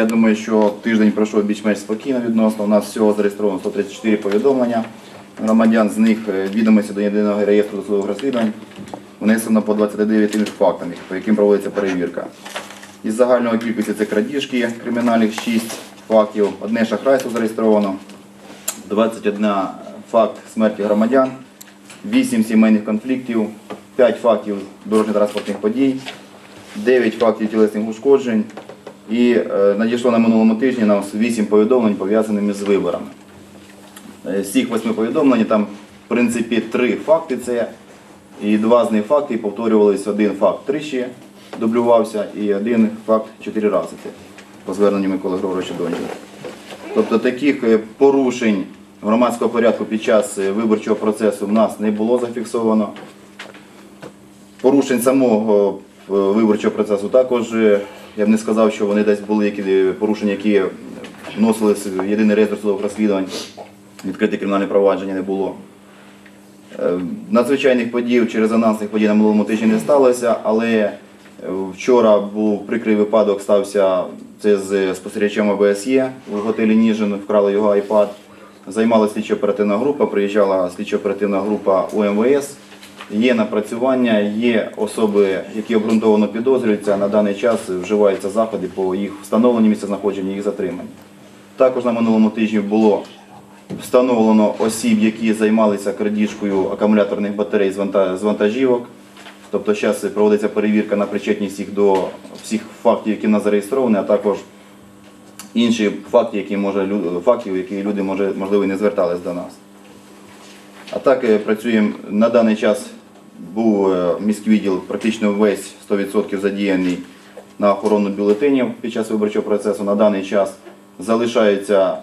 Я думаю, що тиждень пройшов більш-менш спокійно відносно. У нас всього зареєстровано 134 повідомлення громадян, з них е, відомості до єдиного реєстру досудових розслідувань внесено по 29 інших фактам, по яким проводиться перевірка. Із загальної кількості це крадіжки кримінальних 6 фактів, одне шахрайство зареєстровано, 21 факт смерті громадян, 8 сімейних конфліктів, 5 фактів дорожньо-транспортних подій, 9 фактів тілесних ушкоджень і е, надійшло на минулому тижні на 8 повідомлень пов'язаними з виборами. Е, З цих 8 повідомлень там, в принципі, 3 факти це, і два з них факти повторювались. Один факт тричі дублювався, і один факт чотири рази по зверненню Миколи Григоровича Дончика. Тобто таких е, порушень громадського порядку під час виборчого процесу в нас не було зафіксовано. Порушень самого виборчого процесу також я б не сказав, що вони десь були які порушення, які вносилися в єдиний реєстр судових розслідувань. Відкрите кримінальне провадження не було. Е, Надзвичайних подій чи резонансних подій на минулому тижні не сталося, але е, вчора був прикрий випадок, стався це з спостерігачем ОБСЄ в готелі Ніжин, вкрали його iPad. Займалася слідчо-оперативна група, приїжджала слідчо-оперативна група УМВС. Є напрацювання, є особи, які обґрунтовано підозрюються. На даний час вживаються заходи по їх встановленню місцезнаходження, їх затриманню. Також на минулому тижні було встановлено осіб, які займалися крадіжкою акумуляторних батарей з вантажівок. Тобто зараз проводиться перевірка на причетність їх до всіх фактів, які в нас зареєстровані, а також інші факти, які може фактів, які люди може, можливо не звертались до нас. А так е, працюємо на даний час. Був е, міський відділ практично весь 100% задіяний на охорону бюлетенів під час виборчого процесу. На даний час залишається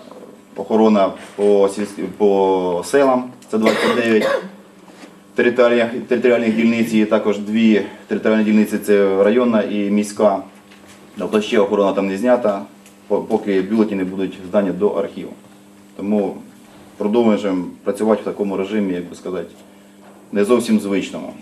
охорона по, по селам, це 29 територіальних, територіальних дільниць, і також дві територіальні дільниці це районна і міська. Тобто ще охорона там не знята, поки бюлетені будуть здані до архіву. Тому продовжуємо працювати в такому режимі, як би сказати, не зовсім звичному.